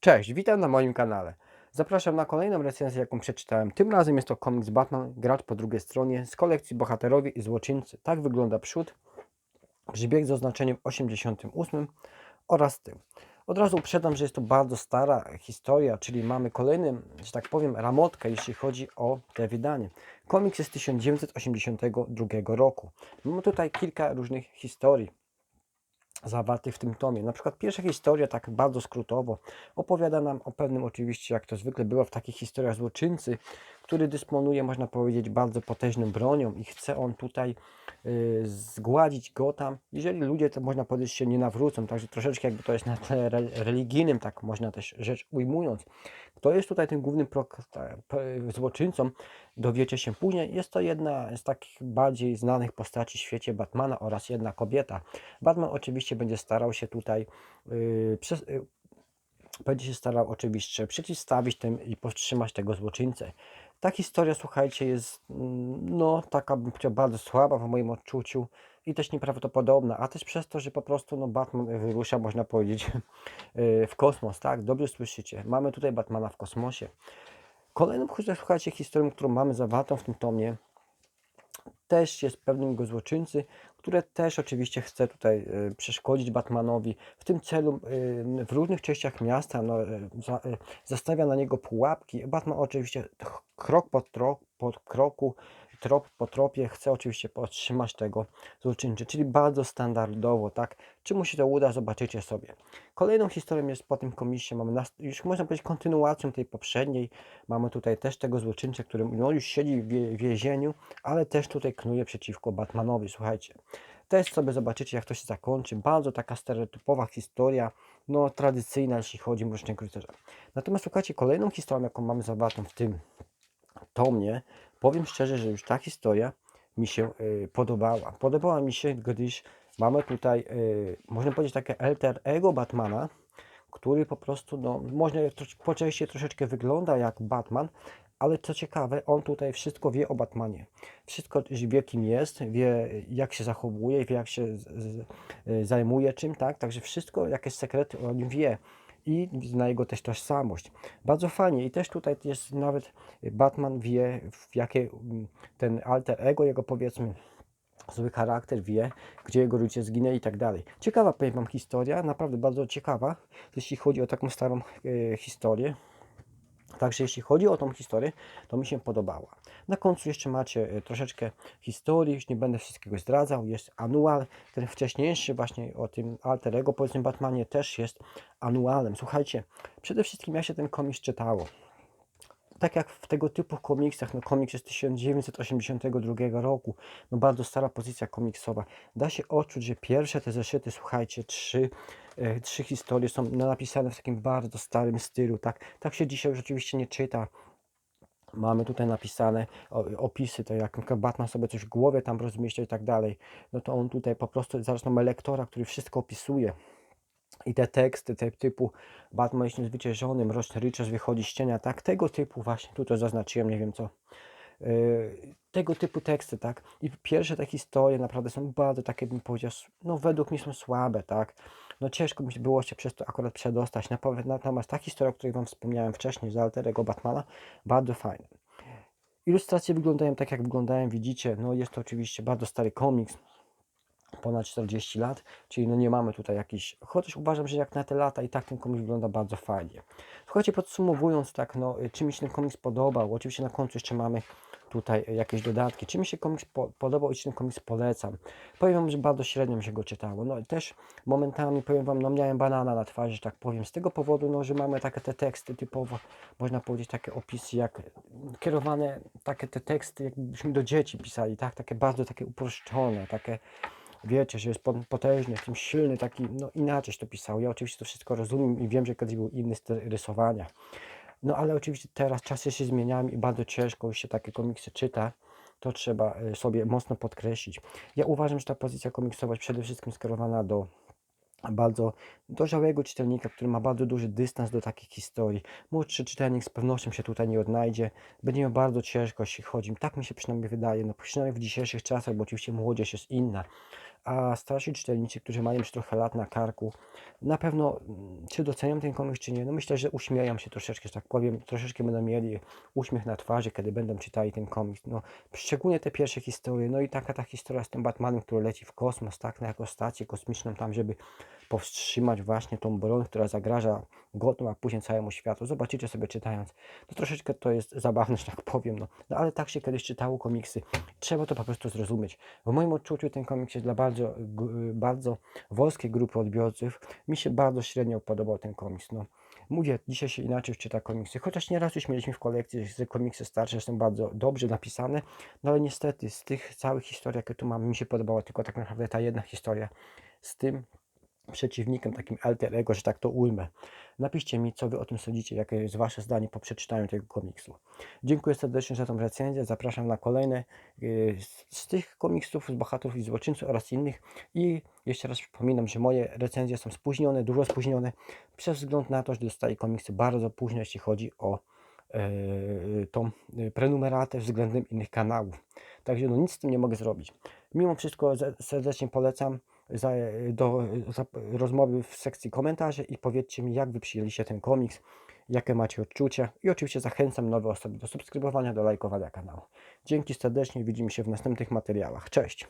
Cześć, witam na moim kanale. Zapraszam na kolejną recenzję, jaką przeczytałem. Tym razem jest to komiks Batman, gracz po drugiej stronie, z kolekcji Bohaterowie i Złoczyńcy. Tak wygląda przód, grzbiet z oznaczeniem 88 oraz tył. Od razu uprzedzam, że jest to bardzo stara historia, czyli mamy kolejny, że tak powiem, ramotkę, jeśli chodzi o te wydanie. Komiks jest z 1982 roku. Mamy tutaj kilka różnych historii zawartych w tym tomie. Na przykład pierwsza historia, tak bardzo skrótowo, opowiada nam o pewnym oczywiście, jak to zwykle bywa w takich historiach złoczyńcy, który dysponuje, można powiedzieć, bardzo potężną bronią i chce on tutaj y, zgładzić Gotham. Jeżeli ludzie, to można powiedzieć, się nie nawrócą, także troszeczkę jakby to jest na tle re religijnym, tak można też rzecz ujmując. Kto jest tutaj tym głównym p- złoczyńcą, dowiecie się później. Jest to jedna z takich bardziej znanych postaci w świecie Batmana oraz jedna kobieta. Batman oczywiście będzie starał się tutaj yy, przez, yy, będzie się starał oczywiście przeciwstawić tym i powstrzymać tego złoczyńcę. Ta historia, słuchajcie, jest mm, no taka bardzo słaba w moim odczuciu i też nieprawdopodobna, a też przez to, że po prostu no, Batman wyrusza, można powiedzieć, yy, w kosmos, tak? Dobrze słyszycie. Mamy tutaj Batmana w kosmosie. Kolejną, słuchajcie, historią, którą mamy zawartą w tym tomie, też jest pewnym jego złoczyńcy, które też oczywiście chce tutaj y, przeszkodzić Batmanowi. W tym celu y, w różnych częściach miasta no, y, za, y, zastawia na niego pułapki. Batman oczywiście krok po, tro, po kroku, trop po tropie chce oczywiście powstrzymać tego złoczyńcy, czyli bardzo standardowo, tak? Czy mu się to uda, zobaczycie sobie. Kolejną historią jest po tym komisie, mamy już można powiedzieć kontynuacją tej poprzedniej. Mamy tutaj też tego złoczyńcę, który no, już siedzi w więzieniu, ale też tutaj knuje przeciwko Batmanowi. Słuchajcie, też sobie zobaczycie, jak to się zakończy. Bardzo taka stereotypowa historia, no tradycyjna, jeśli chodzi o Mrocznego Rycerza. Natomiast słuchajcie, kolejną historią, jaką mamy zawartą w tym tomie, powiem szczerze, że już ta historia mi się y, podobała. Podobała mi się, gdyż mamy tutaj, y, można powiedzieć, takie alter ego Batmana, który po prostu, no, można po części troszeczkę wygląda jak Batman, ale co ciekawe, on tutaj wszystko wie o Batmanie. Wszystko wie, kim jest, wie, jak się zachowuje, wie, jak się y, zajmuje czym, tak? Także wszystko, jakieś sekrety o nim wie i zna jego też tożsamość. Bardzo fajnie i też tutaj jest nawet Batman wie, w jakie mm, ten alter ego, jego powiedzmy, zły charakter, wie, gdzie jego rodzice zginęli i tak dalej. Ciekawa, powiem Wam, historia, naprawdę bardzo ciekawa, jeśli chodzi o taką starą e, historię. Także jeśli chodzi o tą historię, to mi się podobała. Na końcu jeszcze macie e, troszeczkę historii, już nie będę wszystkiego zdradzał. Jest anual, ten wcześniejszy właśnie o tym alter ego, powiedzmy Batmanie też jest anualem. Słuchajcie, przede wszystkim jak się ten komiks czytało, tak jak w tego typu komiksach, no komiks jest z 1982 roku, no bardzo stara pozycja komiksowa. Da się odczuć, że pierwsze te zeszyty, słuchajcie, trzy, e, trzy historie są napisane w takim bardzo starym stylu, tak, tak się dzisiaj już oczywiście nie czyta. Mamy tutaj napisane opisy, to jak Batman sobie coś w głowie tam rozmyśla i tak dalej, no to on tutaj po prostu, zaraz mamy lektora, który wszystko opisuje. I te teksty, te typu Batman jest niezwyciężony, Mroczny Rycerz wychodzi z cienia, tak? Tego typu właśnie, tutaj zaznaczyłem, nie wiem co. Yy, tego typu teksty, tak? I pierwsze te historie naprawdę są bardzo takie, bym powiedział, no według mnie są słabe, tak? No ciężko mi było się przez to akurat przedostać. Natomiast ta historia, o której Wam wspomniałem wcześniej, z Alterego Batmana, bardzo fajna. Ilustracje wyglądają tak, jak wyglądają, widzicie, no jest to oczywiście bardzo stary komiks, ponad 40 lat, czyli no nie mamy tutaj jakichś, chociaż uważam, że jak na te lata i tak ten komiks wygląda bardzo fajnie. Słuchajcie, podsumowując tak, no y, czy mi się ten komiks podobał, oczywiście na końcu jeszcze mamy tutaj y, jakieś dodatki, czy mi się komiks po, podobał i czy ten komiks polecam. Powiem wam, że bardzo średnio mi się go czytało, no i też momentami, powiem wam, no miałem banana na twarzy, że tak powiem, z tego powodu, no, że mamy takie te teksty typowo, można powiedzieć, takie opisy jak kierowane, takie te teksty, jakbyśmy do dzieci pisali, tak, takie bardzo takie uproszczone, takie wiecie, że jest pot- potężny, jestem silny, taki, no inaczej to pisał. Ja oczywiście to wszystko rozumiem i wiem, że kiedyś był inny styl rysowania. No ale oczywiście teraz czasy się zmieniają i bardzo ciężko już się takie komiksy czyta. To trzeba y, sobie mocno podkreślić. Ja uważam, że ta pozycja komiksowa jest przede wszystkim skierowana do bardzo dojrzałego czytelnika, który ma bardzo duży dystans do takich historii. Młodszy czytelnik z pewnością się tutaj nie odnajdzie. Będzie miał bardzo ciężko, jeśli chodzi. Tak mi się przynajmniej wydaje, no przynajmniej w dzisiejszych czasach, bo oczywiście młodzież jest inna a starsi czytelnicy, którzy mają już trochę lat na karku, na pewno mm, czy docenią ten komiks, czy nie, no myślę, że uśmieją się troszeczkę, że tak powiem, troszeczkę będą mieli uśmiech na twarzy, kiedy będą czytali ten komiks, no szczególnie te pierwsze historie, no i taka ta historia z tym Batmanem, który leci w kosmos, tak, na jako stację kosmiczną tam, żeby powstrzymać właśnie tą broń, która zagraża Gotham, a później całemu światu. Zobaczycie sobie czytając. No troszeczkę to jest zabawne, że tak powiem, no. no ale tak się kiedyś czytało komiksy. Trzeba to po prostu zrozumieć. W moim odczuciu ten komiks jest dla bardzo, bardzo wąskiej grupy odbiorców. Mi się bardzo średnio podobał ten komiks, no. Mówię, dzisiaj się inaczej czyta komiksy, chociaż nieraz już mieliśmy w kolekcji, że komiksy starsze są bardzo dobrze napisane, no ale niestety z tych całych historii, jakie tu mam, mi się podobała tylko tak naprawdę ta jedna historia z tym przeciwnikiem, takim alter ego, że tak to ujmę. Napiszcie mi, co wy o tym sądzicie, jakie jest wasze zdanie po przeczytaniu tego komiksu. Dziękuję serdecznie za tą recenzję, zapraszam na kolejne yy, z, tych komiksów, z bohaterów i złoczyńców oraz innych i jeszcze raz przypominam, że moje recenzje są spóźnione, dużo spóźnione, przez wzgląd na to, że dostaję komiksy bardzo późno, jeśli chodzi o yy, tą yy, prenumeratę względem innych kanałów. Także no nic z tym nie mogę zrobić. Mimo wszystko serdecznie polecam za, do za, rozmowy w sekcji komentarzy i powiedzcie mi, jak wy przyjęliście ten komiks, jakie macie odczucia i oczywiście zachęcam nowe osoby do subskrybowania, do lajkowania kanału. Dzięki serdecznie, widzimy się w następnych materiałach. Cześć!